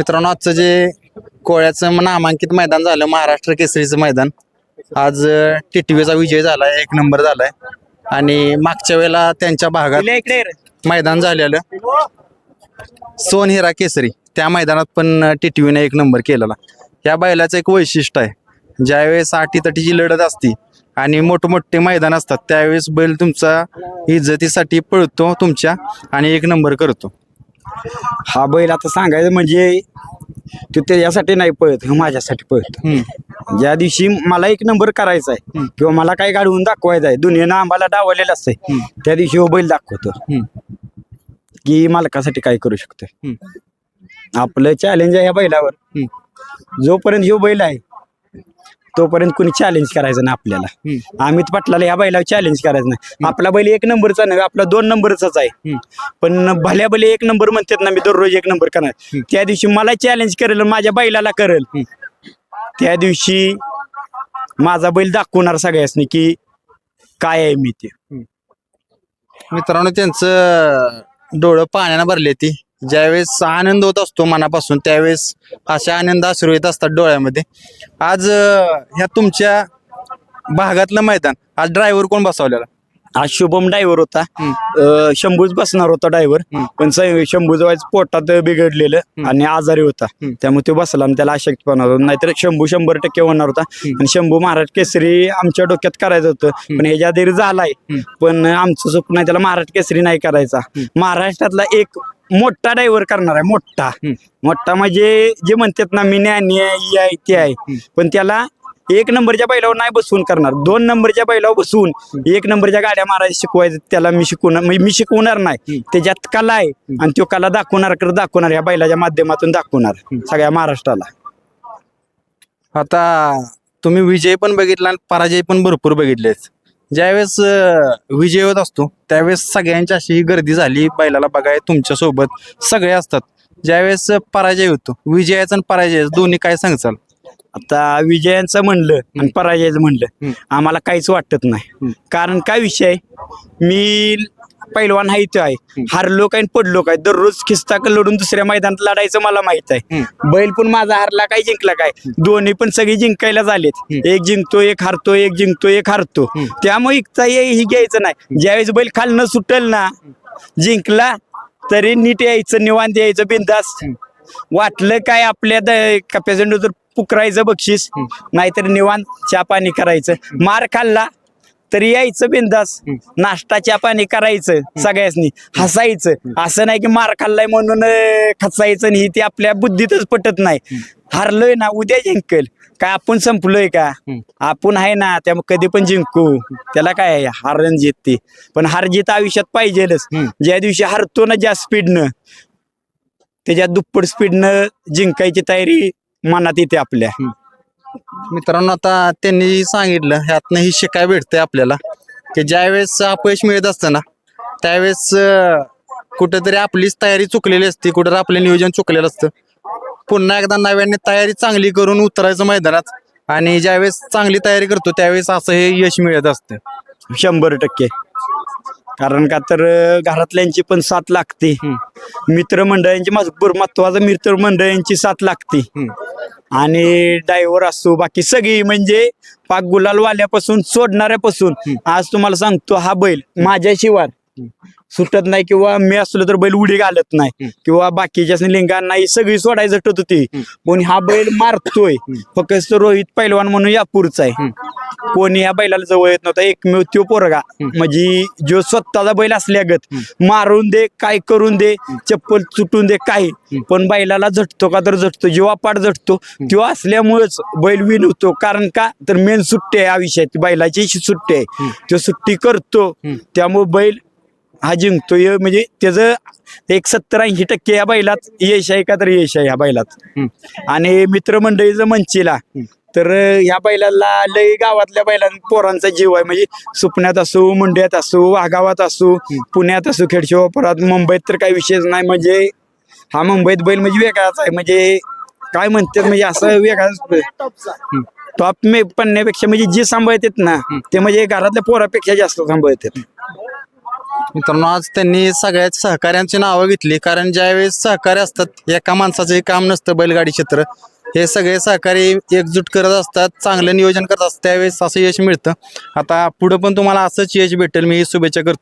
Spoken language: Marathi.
मित्रांनो आजचं जे कोळ्याचं नामांकित मैदान झालं महाराष्ट्र केसरीचं मैदान. आज टिटवीचा विजय झालाय एक नंबर झालाय. आणि मागच्या वेळेला त्यांच्या भागात मैदान झालेलं. सोनहिरा केसरी त्या मैदानात पण टिटवीने एक नंबर केलेला. या बैलाचं एक वैशिष्ट्य आहे ज्यावेळेस आटीतटीची लढत असती आणि मोठमोठे मैदान असतात त्यावेळेस बैल तुमचा इज्जतीसाठी पळतो तुमच्या आणि एक नंबर करतो. हा बैल आता सांगायचं म्हणजे तो त्याच्यासाठी नाही पळत ह्यो माझ्यासाठी पळत. ज्या दिवशी मला एक नंबर करायचा आहे. किंवा मला काय गाडवून दाखवायचं आहे दुनियेनं आम्हाला डावलेलं असतंय. त्या दिवशी हो बैल दाखवतो. की मालकासाठी काय करू शकतोय? आपलं चॅलेंज आहे या बैलावर. जोपर्यंत ह्यो बैल आहे तोपर्यंत कुणी चॅलेंज करायचं नाही आपल्याला. अमित पाटलाला या बैलावर चॅलेंज करायचं नाही. आपला बैल एक नंबरचा नाही आपला दोन नंबरचाच आहे. पण भल्या भले एक नंबर म्हणतात ना मी दररोज एक नंबर करणार. त्या दिवशी मला चॅलेंज करेल माझ्या बैलाला करेल. त्या दिवशी माझा बैल दाखवणार सगळ्यासनी की काय आहे मी ते. मित्रांनो त्यांचं डोळं पाण्यानं भरले ती. ज्यावेळेस आनंद होत असतो मनापासून त्यावेळेस असे आनंद अश्रू येत असतात डोळ्यामध्ये. आज अं, ह्या तुमच्या भागातलं मैदान आज ड्रायव्हर कोण बसवलेला? आज शुभम ड्रायव्हर होता. अं, शंभूच बसणार होता ड्रायव्हर. पण स- शंभूचं पोटात बिघडलेलं. आणि आजारी होता. त्यामुळे तो बसला आणि त्याला अशक्तपणा होता. नाहीतर शंभू शंभर टक्के होणार होता. आणि शंभू महाराज केसरी आमच्या डोक्यात करायचं होतं. पण ह्याच्या आधी झालाय. पण आमचं चूक नाही. त्याला महाराज केसरी नाही करायचा. महाराष्ट्रातला एक मोठा ड्रायव्हर करणार आहे. मोठा. मोठा म्हणजे जे म्हणतात ना मी ज्ञानी आहे ही आहे ते आहे. पण त्याला एक नंबरच्या बैलावर नाही बसवून करणार. दोन नंबरच्या बैलावर बसवून एक नंबरच्या गाड्या मारायला शिकवायचं त्याला मी शिकवणार मी शिकवणार नाही. त्याच्यात कला आहे. आणि तो कला दाखवणार कर दाखवणार या बैलाच्या माध्यमातून दाखवणार सगळ्या महाराष्ट्राला. आता तुम्ही विजय पण बघितला आणि पराजय पण भरपूर बघितलेत. ज्यावेळेस विजय होत असतो त्यावेळेस सगळ्यांची अशी गर्दी झाली बैलाला बघाय तुमच्यासोबत सगळे असतात. ज्यावेळेस पराजय होतो विजयाचा आणि पराजय दोन्ही काय सांगचाल? आता विजयांचं म्हणलं आणि पराजयाचं म्हणलं. आम्हाला काहीच वाटत नाही. कारण काय विषय? आहे? मी पैलवान आहे इथं आहे. हारलो काय आणि पडलो काय? दररोज खिस्ता लढून दुसऱ्या मैदानात लढायचं मला माहीत आहे. बैल पण माझा हारला काय जिंकला काय? दोन्ही पण सगळी जिंकायला झालेत. एक जिंकतो एक हारतो एक जिंकतो एक हारतो. त्यामुळे इकता ये ही घ्यायचं नाही. ज्यावेळेस बैल खालनं सुटल ना जिंकला तरी नीट यायचं निवांत यायचं बिंदास वाटलं काय आपल्या कपॅसिटी तर पुकरायचं बक्षीस नाहीतर निवांत चहा पाणी करायचं. मार खाल्ला तरी यायचं बिंदास. नाश्ता चहा पाणी करायचं सगळ्यासनी. हसायचं. असं नाही की मार खाल्लाय म्हणून खचायचं नाही ते आपल्या बुद्धीतच पटत नाही. हारलोय ना उद्या जिंकल. काय आपण संपलोय का? आपण आहे ना त्यामुळे कधी पण जिंकू. त्याला काय आहे? हारण जीत पण हार जीत आयुष्यात पाहिजेलच. ज्या दिवशी हरतो ना ज्या स्पीडनं त्याच्या दुप्पट स्पीडनं जिंकायची तयारी मनात येते आपल्या. मित्रांनो आता त्यांनी सांगितलं ह्यातनं ही शिकाय भेटते आपल्याला की ज्यावेळेस अपयश मिळत असतं ना त्यावेळेस कुठेतरी आपलीच तयारी चुकलेली असते कुठेतरी आपलं नियोजन चुकलेलं असतं. पुन्हा एकदा नव्याने तयारी चांगली करून उतरायचं मैदानात आणि ज्यावेळेस चांगली तयारी करतो त्यावेळेस असं हे यश मिळत असतं. शंभर टक्के. कारण का तर घरातल्यांची पण साथ लागते. मित्रमंडळांची माझं महत्वाचं मित्रमंडळांची साथ लागते. आणि ड्रायव्हर असो बाकी सगळी म्हणजे पाक गुलाल वाल्यापासून सोडणाऱ्यापासून आज तुम्हाला सांगतो हा बैल माझ्याशिवाय सुटत नाही किंवा मी असलो तर बैल उडी घालत नाही. किंवा बाकीच्या लिंगांना ही सगळी सोडायला झटत होती. पण हा बैल मारतोय फक्त रोहित पैलवान म्हणून यापूरचा आहे. कोणी या बैलाला जवळ येत नव्हता एकमेव त्यो पोरगा. म्हणजे जो स्वतःचा बैल असल्यागत मारून दे काय करून दे चप्पल चुटून दे काही. पण बैलाला झटतो का तर झटतो जेव्हा पाठ झटतो तेव्हा असल्यामुळेच बैल विन होतो. कारण का? तर मेन सुट्टी आहे आयुष्यात बैलाची सुट्टी आहे. तो सुट्टी करतो. त्यामुळे बैल हा जिंकतोय म्हणजे त्याचं एक सत्तर ऐंशी टक्के या बैलात यश आहे का तर यश आहे ह्या बैलात. आणि मित्रमंडळीचं मंचीला तर ह्या बैलाला लय गावातल्या बैलां पोरांचा जीव आहे. म्हणजे सुपण्यात असो मुंड्यात असो वाघावात असो पुण्यात असो खेडशिवापुरात मुंबईत तर काही विशेष नाही. म्हणजे हा मुंबईत बैल म्हणजे वेगळाच आहे. म्हणजे काय म्हणतात म्हणजे असं वेगळाच टॉप मे पडण्यापेक्षा म्हणजे जे सांभाळतात ना ते म्हणजे घरातल्या पोरापेक्षा जास्त सांभाळतात. मित्रांनो आज त्यांनी सगळ्याच सहकाऱ्यांची नावं घेतली. कारण ज्यावेळेस सहकार्य असतात एका माणसाचंही काम नसतं बैलगाडी क्षेत्र. हे सगळे सहकारी एकजूट करत असतात चांगलं नियोजन करत असतात त्यावेळेस असं यश मिळतं. आता पुढं पण तुम्हाला असंच यश भेटेल. मी शुभेच्छा करतो.